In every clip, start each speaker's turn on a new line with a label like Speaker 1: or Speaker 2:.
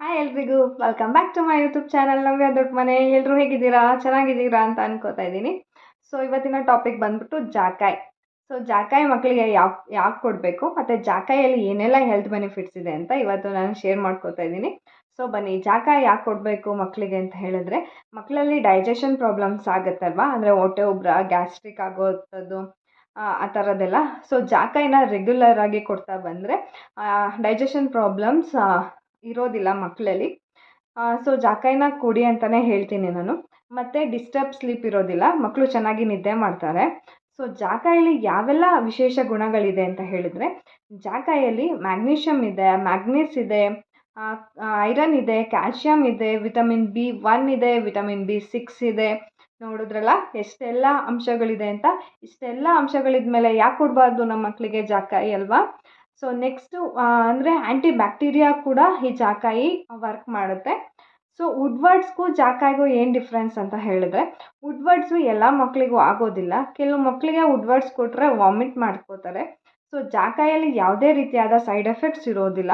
Speaker 1: Hi ಎಲ್ರಿಗೂ welcome back to my YouTube channel Navya ದೊಡ್ಡ ಮನೆ. ಎಲ್ಲರೂ ಹೇಗಿದ್ದೀರಾ? ಚೆನ್ನಾಗಿದ್ದೀರಾ ಅಂತ ಅನ್ಕೋತಾ ಇದ್ದೀನಿ. ಸೊ ಇವತ್ತಿನ ಟಾಪಿಕ್ ಬಂದ್ಬಿಟ್ಟು ಜಾಕಾಯ್. ಸೊ ಜಾಕಾಯ್ ಮಕ್ಕಳಿಗೆ ಯಾವ ಯಾಕೆ ಕೊಡಬೇಕು? ಮತ್ತು ಜಾಕಾಯಲ್ಲಿ ಏನೆಲ್ಲ ಹೆಲ್ತ್ ಬೆನಿಫಿಟ್ಸ್ ಇದೆ ಅಂತ ಇವತ್ತು ನಾನು ಶೇರ್ ಮಾಡ್ಕೋತಾ ಇದ್ದೀನಿ. ಸೊ ಬನ್ನಿ, ಜಾಕಾಯ್ ಯಾಕೆ ಕೊಡಬೇಕು ಮಕ್ಕಳಿಗೆ ಅಂತ ಹೇಳಿದ್ರೆ ಮಕ್ಕಳಲ್ಲಿ ಡೈಜೆಷನ್ ಪ್ರಾಬ್ಲಮ್ಸ್ ಆಗುತ್ತಲ್ವಾ? ಅಂದರೆ ಹೊಟ್ಟೆ ಉಬ್ರ ಗ್ಯಾಸ್ಟ್ರಿಕ್ ಆಗೋಂಥದ್ದು ಆ ಥರದ್ದೆಲ್ಲ ಸೊ ಜಾಕಾಯಿನ ರೆಗ್ಯುಲರ್ ಆಗಿ ಕೊಡ್ತಾ ಬಂದರೆ ಡೈಜೆಷನ್ ಪ್ರಾಬ್ಲಮ್ಸ್ ಇರೋದಿಲ್ಲ ಮಕ್ಕಳಲ್ಲಿ. ಸೊ ಜಾಕಾಯಿನ ಕೊಡಿ ಅಂತಲೇ ಹೇಳ್ತೀನಿ ನಾನು. ಮತ್ತು ಡಿಸ್ಟರ್ಬ್ ಸ್ಲೀಪ್ ಇರೋದಿಲ್ಲ ಮಕ್ಕಳು ಚೆನ್ನಾಗಿ ನಿದ್ದೆ ಮಾಡ್ತಾರೆ. ಸೊ ಜಾಕಾಯಲ್ಲಿ ಯಾವೆಲ್ಲ ವಿಶೇಷ ಗುಣಗಳಿದೆ ಅಂತ ಹೇಳಿದರೆ, ಜಾಕಾಯಲ್ಲಿ ಮ್ಯಾಗ್ನೀಷಿಯಮ್ ಇದೆ, ಮ್ಯಾಗ್ನೀಸ್ ಇದೆ ಐರನ್ ಇದೆ ಕ್ಯಾಲ್ಶಿಯಮ್ ಇದೆ, ವಿಟಮಿನ್ ಬಿ ಒನ್ ಇದೆ, ವಿಟಮಿನ್ ಬಿ ಸಿಕ್ಸ್ ಇದೆ. ನೋಡಿದ್ರಲ್ಲ, ಎಷ್ಟೆಲ್ಲ ಅಂಶಗಳಿದೆ ಅಂತ. ಇಷ್ಟೆಲ್ಲ ಅಂಶಗಳಿದ್ಮೇಲೆ ಯಾಕೆ ಕೊಡಬಾರ್ದು ನಮ್ಮ ಮಕ್ಕಳಿಗೆ ಜಾಕಾಯಿ ಅಲ್ವಾ? ಸೊ ನೆಕ್ಸ್ಟು ಅಂದರೆ ಆ್ಯಂಟಿ ಬ್ಯಾಕ್ಟೀರಿಯಾ ಕೂಡ ಈ ಜಾಕಾಯಿ ವರ್ಕ್ ಮಾಡುತ್ತೆ. ಸೊ ವುಡ್ವರ್ಡ್ಸ್ಗೂ ಜಾಕಾಯಿಗೂ ಏನು ಡಿಫ್ರೆನ್ಸ್ ಅಂತ ಹೇಳಿದ್ರೆ ವುಡ್ವರ್ಡ್ಸು ಎಲ್ಲ ಮಕ್ಕಳಿಗೂ ಆಗೋದಿಲ್ಲ. ಕೆಲವು ಮಕ್ಕಳಿಗೆ ವುಡ್ವರ್ಡ್ಸ್ ಕೊಟ್ಟರೆ ವಾಮಿಟ್ ಮಾಡ್ಕೋತಾರೆ. ಸೊ ಜಾಕಾಯಲ್ಲಿ ಯಾವುದೇ ರೀತಿಯಾದ ಸೈಡ್ ಎಫೆಕ್ಟ್ಸ್ ಇರೋದಿಲ್ಲ.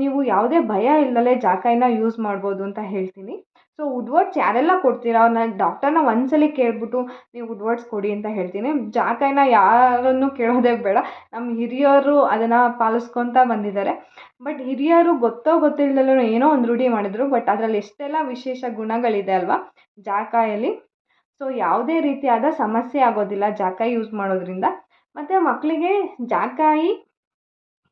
Speaker 1: ನೀವು ಯಾವುದೇ ಭಯ ಇಲ್ಲದಲೇ ಜಾಕಾಯಿನ ಯೂಸ್ ಮಾಡ್ಬೋದು ಅಂತ ಹೇಳ್ತೀನಿ. ಸೊ ವುಡ್ವರ್ಡ್ಸ್ ಯಾರೆಲ್ಲ ಕೊಡ್ತೀರಾ? ನಾನು ಡಾಕ್ಟರ್ನ ಒಂದ್ಸಲಿ ಕೇಳ್ಬಿಟ್ಟು ನೀವು ವುಡ್ವರ್ಡ್ಸ್ ಕೊಡಿ ಅಂತ ಹೇಳ್ತೀನಿ. ಜಾಕಾಯಿನ ಯಾರನ್ನು ಕೇಳೋದೇ ಬೇಡ. ನಮ್ಮ ಹಿರಿಯರು ಅದನ್ನು ಪಾಲಿಸ್ಕೊತ ಬಂದಿದ್ದಾರೆ. ಬಟ್ ಹಿರಿಯರು ಗೊತ್ತೋ ಗೊತ್ತಿಲ್ಲದಲ್ಲೂ ಏನೋ ಒಂದು ರೂಢಿ ಮಾಡಿದ್ರು. ಬಟ್ ಅದರಲ್ಲಿ ಎಷ್ಟೆಲ್ಲ ವಿಶೇಷ ಗುಣಗಳಿದೆ ಅಲ್ವಾ? ಜಾಕಾಯಲ್ಲಿ ಸೊ ಯಾವುದೇ ರೀತಿಯಾದ ಸಮಸ್ಯೆ ಆಗೋದಿಲ್ಲ ಜಾಕಾಯಿ ಯೂಸ್ ಮಾಡೋದ್ರಿಂದ. ಮತ್ತು ಮಕ್ಕಳಿಗೆ ಜಾಕಾಯಿ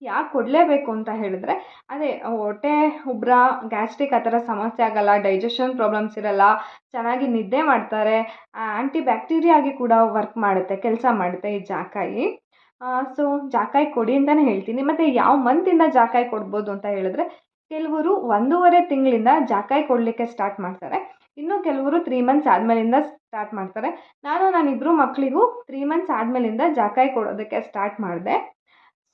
Speaker 1: ಯಾಕೆ ಕೊಡಲೇಬೇಕು ಅಂತ ಹೇಳಿದ್ರೆ, ಅದೇ ಹೊಟ್ಟೆ, ಉಬ್ರ, ಗ್ಯಾಸ್ಟ್ರಿಕ್ ಆ ಥರ ಸಮಸ್ಯೆ ಆಗೋಲ್ಲ ಡೈಜೆಷನ್ ಪ್ರಾಬ್ಲಮ್ಸ್ ಇರೋಲ್ಲ, ಚೆನ್ನಾಗಿ ನಿದ್ದೆ ಮಾಡ್ತಾರೆ ಆ್ಯಂಟಿ ಬ್ಯಾಕ್ಟೀರಿಯಾ ಆಗಿ ಕೂಡ ವರ್ಕ್ ಮಾಡುತ್ತೆ, ಕೆಲಸ ಮಾಡುತ್ತೆ ಈ ಜಾಕಾಯಿ. ಸೊ ಜಾಕಾಯಿ ಕೊಡಿ ಅಂತಲೇ ಹೇಳ್ತೀನಿ. ಮತ್ತು ಯಾವ ಮಂತಿಂದ ಜಾಕಾಯಿ ಕೊಡ್ಬೋದು ಅಂತ ಹೇಳಿದ್ರೆ, ಕೆಲವರು ಒಂದೂವರೆ ತಿಂಗಳಿಂದ ಜಾಕಾಯಿ ಕೊಡಲಿಕ್ಕೆ ಸ್ಟಾರ್ಟ್ ಮಾಡ್ತಾರೆ. ಇನ್ನು ಕೆಲವರು ತ್ರೀ ಮಂತ್ಸ್ ಆದಮೇಲಿಂದ ಸ್ಟಾರ್ಟ್ ಮಾಡ್ತಾರೆ. ನಾನು ನಾನಿಬ್ಬರು ಮಕ್ಕಳಿಗೂ ತ್ರೀ ಮಂತ್ಸ್ ಆದಮೇಲಿಂದ ಜಾಕಾಯಿ ಕೊಡೋದಕ್ಕೆ ಸ್ಟಾರ್ಟ್ ಮಾಡಿದೆ.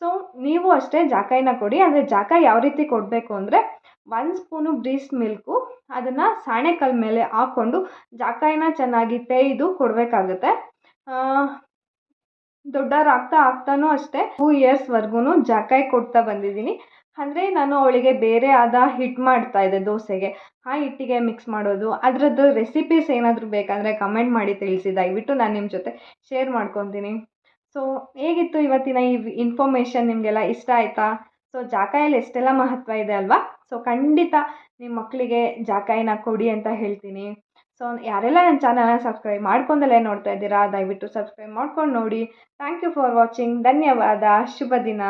Speaker 1: ಸೊ ನೀವು ಅಷ್ಟೇ ಜಾಕಾಯಿನ ಕೊಡಿ. ಅಂದರೆ ಜಾಕಾಯಿ ಯಾವ ರೀತಿ ಕೊಡಬೇಕು ಅಂದರೆ ಒಂದು ಸ್ಪೂನು ಬ್ರೀಸ್ ಮಿಲ್ಕು ಅದನ್ನು ಸಾಣೆಕಲ್ ಮೇಲೆ ಹಾಕ್ಕೊಂಡು ಜಾಕಾಯಿನ ಚೆನ್ನಾಗಿ ತೇಯ್ದು ಕೊಡಬೇಕಾಗುತ್ತೆ. ದೊಡ್ಡವರಾಗ್ತಾ ಆಗ್ತಾನೂ ಅಷ್ಟೇ. ಟೂ ಇಯರ್ಸ್ವರೆಗೂ ಜಾಕಾಯಿ ಕೊಡ್ತಾ ಬಂದಿದ್ದೀನಿ. ಅಂದರೆ ನಾನು ಅವಳಿಗೆ ಬೇರೆ ಆದ ಹಿಟ್ ಮಾಡ್ತಾ ಇದ್ದೆ ದೋಸೆಗೆ. ಆ ಹಿಟ್ಟಿಗೆ ಮಿಕ್ಸ್ ಮಾಡೋದು, ಅದರದ್ದು ರೆಸಿಪೀಸ್ ಏನಾದರೂ ಬೇಕಂದರೆ ಕಮೆಂಟ್ ಮಾಡಿ ತಿಳಿಸಿ. ದಯವಿಟ್ಟು ನಾನು ನಿಮ್ಮ ಜೊತೆ ಶೇರ್ ಮಾಡ್ಕೊತೀನಿ. ಸೊ ಹೇಗಿತ್ತು ಇವತ್ತಿನ ಈ ಇನ್ಫಾರ್ಮೇಷನ್ ನಿಮಗೆಲ್ಲ ಇಷ್ಟ ಆಯಿತಾ? ಸೊ ಜಾಕಾಯಲ್ಲಿ ಎಷ್ಟೆಲ್ಲ ಮಹತ್ವ ಇದೆ ಅಲ್ವಾ? ಸೊ ಖಂಡಿತ ನಿಮ್ಮ ಮಕ್ಕಳಿಗೆ ಜಾಕಾಯಿನ ಕೊಡಿ ಅಂತ ಹೇಳ್ತೀನಿ. ಸೊ ಯಾರೆಲ್ಲ ನನ್ನ ಚಾನಲ್ನ ಸಬ್ಸ್ಕ್ರೈಬ್ ಮಾಡ್ಕೊಂಡಲ್ಲೇ ನೋಡ್ತಾ ಇದ್ದೀರಾ, ದಯವಿಟ್ಟು ಸಬ್ಸ್ಕ್ರೈಬ್ ಮಾಡ್ಕೊಂಡು ನೋಡಿ. ಥ್ಯಾಂಕ್ ಯು ಫಾರ್ ವಾಚಿಂಗ್ ಧನ್ಯವಾದ. ಶುಭ ದಿನ.